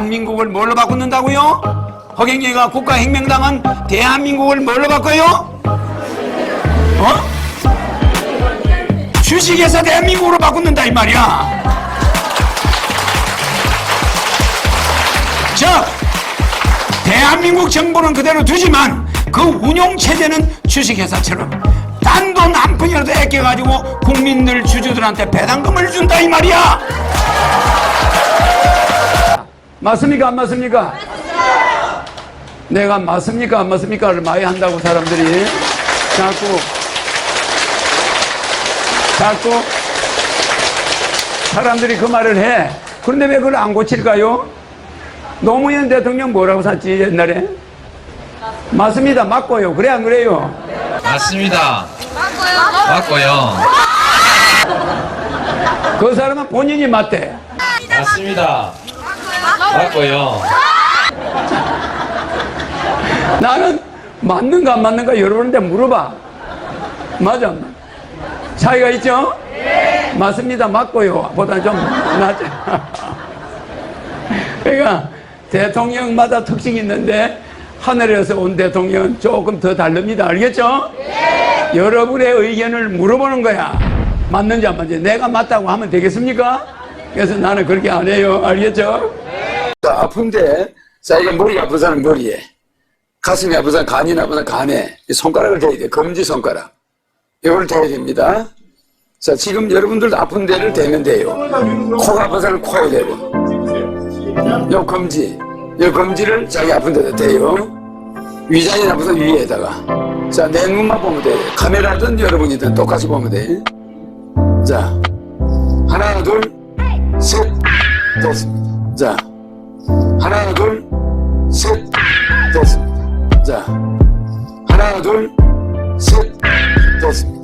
대한민국을 뭘로 바꾸는다고요? 허경영이가 국가 혁명당은 대한민국을 뭘로 바꿔요? 어? 주식에서 대한민국으로 바꾸는다 이 말이야. 즉 대한민국 정부는 그대로 두지만 그 운용 체제는 주식회사처럼 단돈 한 푼이라도 아껴가지고 국민들 주주들한테 배당금을 준다 이 말이야. 맞습니까 안 맞습니까? 내가 맞습니까 안 맞습니까를 많이 한다고 사람들이 자꾸 자꾸 사람들이 그 말을 해. 그런데 왜 그걸 안 고칠까요? 노무현 대통령 뭐라고 샀지 옛날에? 맞습니다. 맞고요. 그래 안 그래요? 맞습니다. 맞고요. 그 사람은 본인이 맞대. 맞습니다. 맞고요. 나는 맞는가 안 맞는가 여러분한테 물어봐. 맞아? 안 맞아? 차이가 있죠? 맞습니다. 맞고요. 보다 좀 낫죠. 그러니까 대통령마다 특징이 있는데 하늘에서 온 대통령은 조금 더 다릅니다. 알겠죠? 여러분의 의견을 물어보는 거야. 맞는지 안 맞는지. 내가 맞다고 하면 되겠습니까? 그래서 나는 그렇게 안 해요. 알겠죠? 자, 아픈데, 자, 이거 머리가 아픈 사람 머리에, 가슴이 아픈 사람 간이 아픈 사람 간에, 이 손가락을 대야 돼. 검지 손가락. 이걸 대야 됩니다. 자, 지금 여러분들도 아픈 데를 대면 돼요. 코가 아픈 사람 코에 대고. 요 검지, 요 검지를 자기 아픈 데다 대요. 위장이 아픈 사람 위에다가. 자, 내 눈만 보면 돼. 카메라든 여러분이든 똑같이 보면 돼. 자, 하나, 둘, 셋, 됐습니다. 자, 하나, 둘, 셋, 됐습니다. 자, 하나, 둘, 셋, 됐습니다.